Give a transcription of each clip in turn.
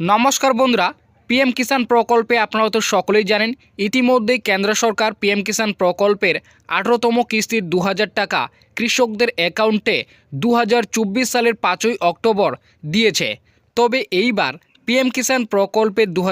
নমস্কার বন্ধুরা পিএম কিষাণ প্রকল্পে আপনারা তো সকলেই জানেন, ইতিমধ্যেই কেন্দ্র সরকার পিএম কিষাণ প্রকল্পের আঠেরোতম কিস্তির দু হাজার টাকা কৃষকদের অ্যাকাউন্টে দু হাজার চব্বিশ সালের পাঁচই অক্টোবর দিয়েছে। তবে এইবার পিএম কিষাণ প্রকল্পের দু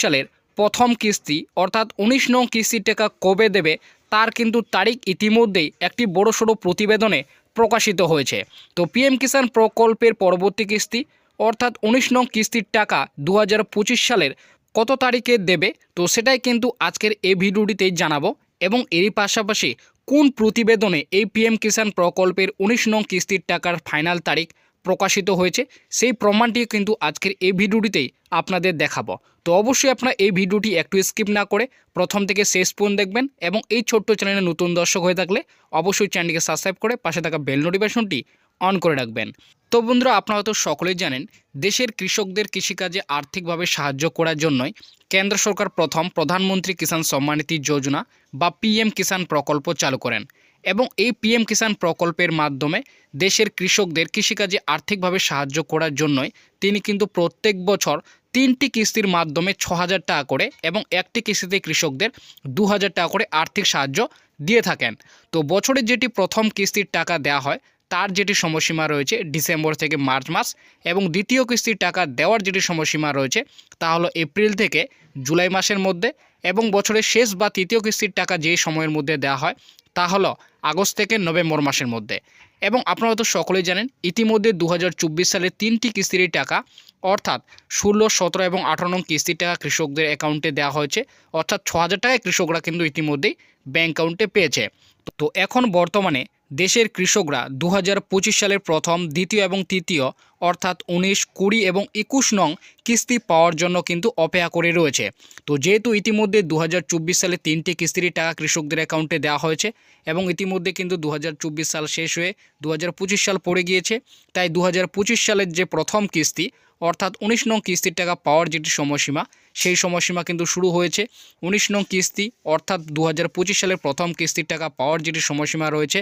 সালের প্রথম কিস্তি, অর্থাৎ উনিশ নং কিস্তির টাকা কবে দেবে, তার কিন্তু তারিখ ইতিমধ্যেই একটি বড়সড় প্রতিবেদনে প্রকাশিত হয়েছে। তো পিএম কিষাণ প্রকল্পের পরবর্তী কিস্তি অর্থাৎ উনিশ নং কিস্তির টাকা দু হাজার পঁচিশ সালের কত তারিখে দেবে? তো সেটাই কিন্তু আজকের এই ভিডিওটিতেই জানাব। এবং এরই পাশাপাশি কোন প্রতিবেদনে এই পিএম কিষাণ প্রকল্পের উনিশ নং কিস্তির টাকার ফাইনাল তারিখ প্রকাশিত হয়েছে, সেই প্রমাণটি কিন্তু আজকের এই ভিডিওটিতেই আপনাদের দেখাবো। তো অবশ্যই আপনারা এই ভিডিওটি একটু স্কিপ না করে প্রথম থেকে শেষ পর্যন্ত দেখবেন এবং এই ছোট্ট চ্যানেলে নতুন দর্শক হয়ে থাকলে অবশ্যই চ্যানেলটিকে সাবস্ক্রাইব করে পাশে থাকা বেল নোটিফিকেশনটি অন করে রাখবেন। তো বন্ধুরা, আপনারা তো সকলেই জানেন, দেশের কৃষকদের কৃষিকাজে আর্থিকভাবে সাহায্য করার জন্যই কেন্দ্র সরকার প্রথম প্রধানমন্ত্রী কিষাণ সম্মানিতি যোজনা বা পিএম কিষাণ প্রকল্প চালু করেন এবং এই পিএম কিষাণ প্রকল্পের মাধ্যমে দেশের কৃষকদের কৃষিকাজে আর্থিকভাবে সাহায্য করার জন্যই তিনি কিন্তু প্রত্যেক বছর তিনটি কিস্তির মাধ্যমে ছ হাজার টাকা করে এবং একটি কিস্তিতে কৃষকদের দু হাজার টাকা করে আর্থিক সাহায্য দিয়ে থাকেন। তো বছরে যেটি প্রথম কিস্তির টাকা দেওয়া হয় তার যেটি সময়সীমা রয়েছে ডিসেম্বর থেকে মার্চ মাস এবং দ্বিতীয় কিস্তির টাকা দেওয়ার যেটি সময়সীমা রয়েছে তা হলো এপ্রিল থেকে জুলাই মাসের মধ্যে এবং বছরের শেষ বা তৃতীয় কিস্তির টাকা যে সময়ের মধ্যে দেওয়া হয় তা হলো আগস্ট থেকে নভেম্বর মাসের মধ্যে। এবং আপনারা তো সকলেই জানেন, ইতিমধ্যে দু হাজার সালের তিনটি কিস্তির টাকা, অর্থাৎ ষোলো, সতেরো এবং আঠারো নং কিস্তির টাকা কৃষকদের অ্যাকাউন্টে দেওয়া হয়েছে। অর্থাৎ ছ হাজার টাকায় কৃষকরা কিন্তু ইতিমধ্যেই ব্যাঙ্ক অ্যাকাউন্টে পেয়েছে। তো এখন বর্তমানে দেশের কৃষকরা দু হাজার পঁচিশ সালের প্রথম, দ্বিতীয় এবং তৃতীয়, অর্থাৎ উনিশ, কুড়ি এবং একুশ নং কিস্তি পাওয়ার জন্য কিন্তু অপেক্ষা করে রয়েছে। তো যেহেতু ইতিমধ্যে দু হাজার চব্বিশ সালে তিনটি কিস্তির টাকা কৃষকদের অ্যাকাউন্টে দেওয়া হয়েছে এবং ইতিমধ্যে কিন্তু দু হাজার চব্বিশ সাল শেষ হয়ে দু হাজার পঁচিশ সাল পড়ে গিয়েছে, তাই দু হাজার পঁচিশ সালের যে প্রথম কিস্তি, অর্থাৎ উনিশ নং কিস্তির টাকা পাওয়ার যেটি সময়সীমা, সেই সময়সীমা কিন্তু শুরু হয়েছে। উনিশ নং কিস্তি, অর্থাৎ দু হাজার পঁচিশ সালের প্রথম কিস্তির টাকা পাওয়ার যেটি সময়সীমা রয়েছে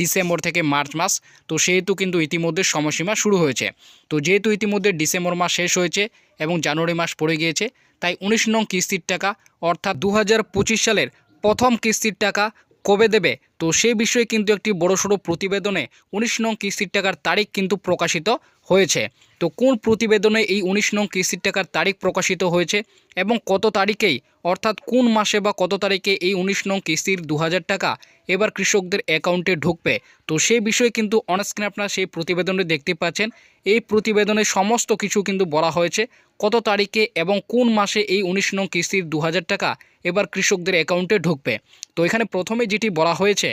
ডিসেম্বর থেকে মার্চ মাস। তো সেহেতু কিন্তু ইতিমধ্যে সময়সীমা শুরু হয়েছে। তো যেহেতু ইতিমধ্যে ডিসেম্বর মাস শেষ হয়েছে এবং জানুয়ারি মাস পড়ে গিয়েছে, তাই উনিশ নং কিস্তির টাকা অর্থাৎ দু হাজার পঁচিশ সালের প্রথম কিস্তির টাকা কবে দেবে? তো সেই বিষয়ে কিন্তু একটি বড়সড় প্রতিবেদনে উনিশ নং কিস্তির টাকার তারিখ কিন্তু প্রকাশিত হয়েছে। তো কোন প্রতিবেদনে এই উনিশ নং কিস্তির টাকার তারিখ প্রকাশিত হয়েছে এবং কত তারিখেই, অর্থাৎ কোন মাসে বা কত তারিখে এই উনিশ নং কিস্তির দু হাজার টাকা এবার কৃষকদের অ্যাকাউন্টে ঢুকবে? তো সেই বিষয়ে কিন্তু অনস্ক্রিনে আপনারা সেই প্রতিবেদনটি দেখতে পাচ্ছেন। এই প্রতিবেদনে সমস্ত কিছু কিন্তু বলা হয়েছে। কত তারিখে এবং কোন মাসে এই উনিশ নং কিস্তির দু হাজার টাকা এবার কৃষকদের অ্যাকাউন্টে ঢুকবে? তো এখানে প্রথমে যেটি বলা হয়েছে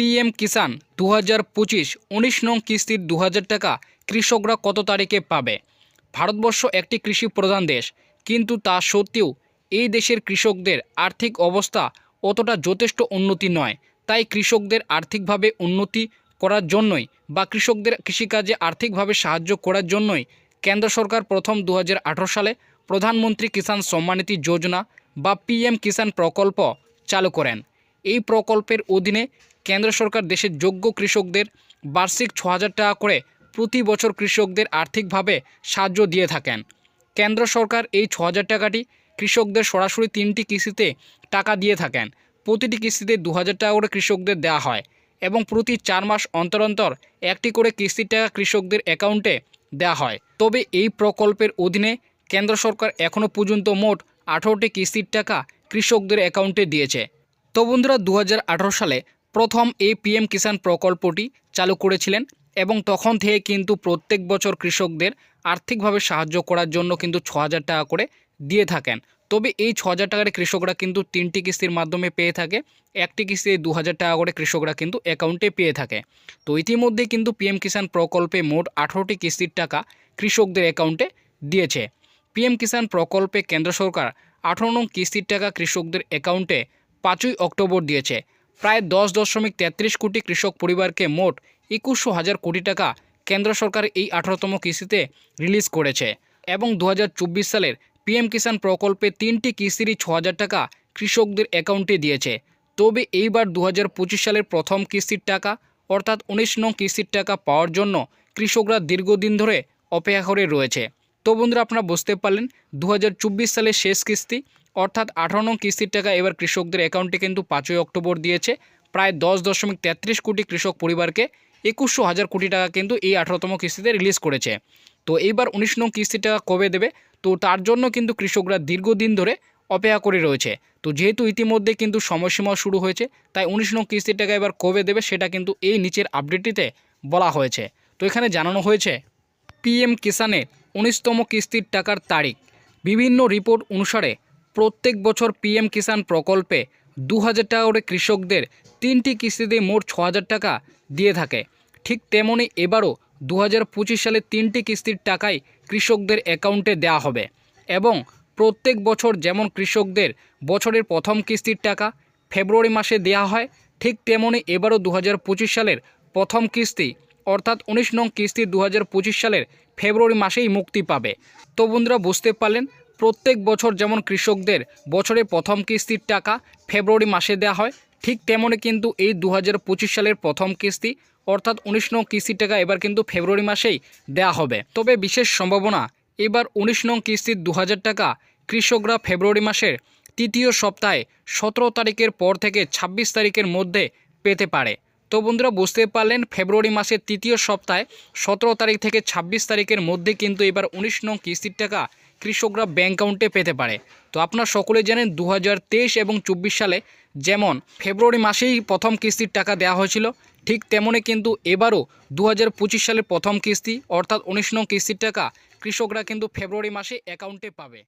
পিএম কিষান দু হাজার পঁচিশ উনিশ নং কিস্তির দু হাজার টাকা কৃষকরা কত তারিখে পাবে? ভারতবর্ষ একটি কৃষি প্রধান দেশ, কিন্তু তা সত্ত্বেও এই দেশের কৃষকদের আর্থিক অবস্থা অতটা যথেষ্ট উন্নতি নয়। তাই কৃষকদের আর্থিকভাবে উন্নতি করার জন্যই বা কৃষকদের কৃষিকাজে আর্থিকভাবে সাহায্য করার জন্যই কেন্দ্র সরকার প্রথম দু হাজার আঠারো সালে প্রধানমন্ত্রী কিষাণ সম্মানিতি যোজনা বা পিএম কিষাণ প্রকল্প চালু করেন। এই প্রকল্পের অধীনে কেন্দ্র সরকার দেশের যোগ্য কৃষকদের বার্ষিক ছ টাকা করে প্রতি বছর কৃষকদের আর্থিকভাবে সাহায্য দিয়ে থাকেন। কেন্দ্র সরকার এই ছ টাকাটি কৃষকদের সরাসরি তিনটি কিস্তিতে টাকা দিয়ে থাকেন। প্রতিটি কিস্তিতে দু হাজার টাকা করে কৃষকদের দেওয়া হয় এবং প্রতি চার মাস অন্তর অন্তর একটি করে কিস্তির টাকা কৃষকদের অ্যাকাউন্টে দেওয়া হয়। তবে এই প্রকল্পের অধীনে কেন্দ্র সরকার এখনও পর্যন্ত মোট আঠারোটি কিস্তির টাকা কৃষকদের অ্যাকাউন্টে দিয়েছে। তো বন্ধুরা দু হাজার আঠেরো সালে প্রথম এই পিএম কিষাণ প্রকল্পটি চালু করেছিলেন এবং তখন থেকে কিন্তু প্রত্যেক বছর কৃষকদের আর্থিকভাবে সাহায্য করার জন্য কিন্তু ছ টাকা করে দিয়ে থাকেন। তবে এই ছ হাজার টাকার কৃষকরা কিন্তু তিনটি কিস্তির মাধ্যমে পেয়ে থাকে, একটি কিস্তিতে দু হাজার টাকা করে কৃষকরা কিন্তু অ্যাকাউন্টে পেয়ে থাকে। তো ইতিমধ্যে কিন্তু পিএম কিষাণ প্রকল্পে মোট আঠারোটি কিস্তির টাকা কৃষকদের অ্যাকাউন্টে দিয়েছে। পিএম কিষাণ প্রকল্পে কেন্দ্র সরকার আঠারো নং কিস্তির টাকা কৃষকদের অ্যাকাউন্টে পাঁচই অক্টোবর দিয়েছে। প্রায় দশ দশমিক তেত্রিশ কোটি কৃষক পরিবারকে মোট একুশশো হাজার কোটি টাকা কেন্দ্র সরকার এই আঠারোতম কিস্তিতে রিলিজ করেছে এবং দু হাজার চব্বিশ সালের পিএম কিষাণ প্রকল্পে তিনটি কিস্তিরই ছ হাজার টাকা কৃষকদের অ্যাকাউন্টে দিয়েছে। তবে এইবার দু হাজার পঁচিশ সালের প্রথম কিস্তির টাকা, অর্থাৎ উনিশ নং কিস্তির টাকা পাওয়ার জন্য কৃষকরা দীর্ঘদিন ধরে অপেক্ষা করে রয়েছে। তো বন্ধুরা, আপনারা বুঝতে পারলেন, দু হাজার চব্বিশ সালের শেষ কিস্তি অর্থাৎ আঠারো নং কিস্তির টাকা এবার কৃষকদের অ্যাকাউন্টে কিন্তু পাঁচই অক্টোবর দিয়েছে। প্রায় দশ দশমিক তেত্রিশ কোটি কৃষক পরিবারকে একুশশো হাজার কোটি টাকা কিন্তু এই আঠারোতম কিস্তিতে রিলিজ করেছে। তো এইবার উনিশ নং কিস্তির টাকা কবে দেবে? তো তার জন্য কিন্তু কৃষকরা দীর্ঘদিন ধরে অপেক্ষা করে রয়েছে। তো যেহেতু ইতিমধ্যে কিন্তু সময়সীমা শুরু হয়েছে, তাই উনিশ নং কিস্তির টাকা এবার কবে দেবে সেটা কিন্তু এই নিচের আপডেটটিতে বলা হয়েছে। তো এখানে জানানো হয়েছে, পিএম কিষানের উনিশতম কিস্তির টাকার তারিখ। বিভিন্ন রিপোর্ট অনুসারে প্রত্যেক বছর পিএম কিষাণ প্রকল্পে দু হাজার টাকা করে কৃষকদের তিনটি কিস্তিতে মোট ছ হাজার টাকা দিয়ে থাকে। ঠিক তেমনই এবারও দু হাজার পঁচিশ সালে তিনটি কিস্তির টাকাই কৃষকদের অ্যাকাউন্টে দেওয়া হবে এবং প্রত্যেক বছর যেমন কৃষকদের বছরের প্রথম কিস্তির টাকা ফেব্রুয়ারি মাসে দেওয়া হয়, ঠিক তেমনই এবারও দু হাজার পঁচিশ সালের প্রথম কিস্তি অর্থাৎ উনিশ নং কিস্তি দু হাজার পঁচিশ সালের ফেব্রুয়ারি মাসেই মুক্তি পাবে। তো বন্ধুরা, বুঝতে পারলেন? প্রত্যেক বছর যেমন কৃষকদের বছরে প্রথম কিস্তির টাকা ফেব্রুয়ারি মাসে দেওয়া হয়, ঠিক তেমনই কিন্তু এই দু হাজার পঁচিশ সালের প্রথম কিস্তি, অর্থাৎ উনিশ নং কিস্তির টাকা এবার কিন্তু ফেব্রুয়ারি মাসেই দেওয়া হবে। তবে বিশেষ সম্ভাবনা, এবার উনিশ নং কিস্তির দু হাজার টাকা কৃষকরা ফেব্রুয়ারি মাসের তৃতীয় সপ্তাহে সতেরো তারিখের পর থেকে ২৬ তারিখের মধ্যে পেতে পারে। তো বন্ধুরা, বুঝতে পারলেন, ফেব্রুয়ারি মাসের তৃতীয় সপ্তাহে সতেরো তারিখ থেকে ২৬ তারিখের মধ্যে কিন্তু এবার উনিশ নং কিস্তির টাকা কৃষকরা ব্যাঙ্ক অ্যাকাউন্টে পেতে পারে। তো আপনারা সকলে জানেন দু হাজার তেইশ এবং চব্বিশ সালে যেমন ফেব্রুয়ারি মাসেই প্রথম কিস্তির টাকা দেওয়া হয়েছিল, ঠিক তেমনই কিন্তু এবারও দু হাজার সালের প্রথম কিস্তি অর্থাৎ উনিশ নং কিস্তির টাকা কৃষকরা কিন্তু ফেব্রুয়ারি মাসে অ্যাকাউন্টে পাবে।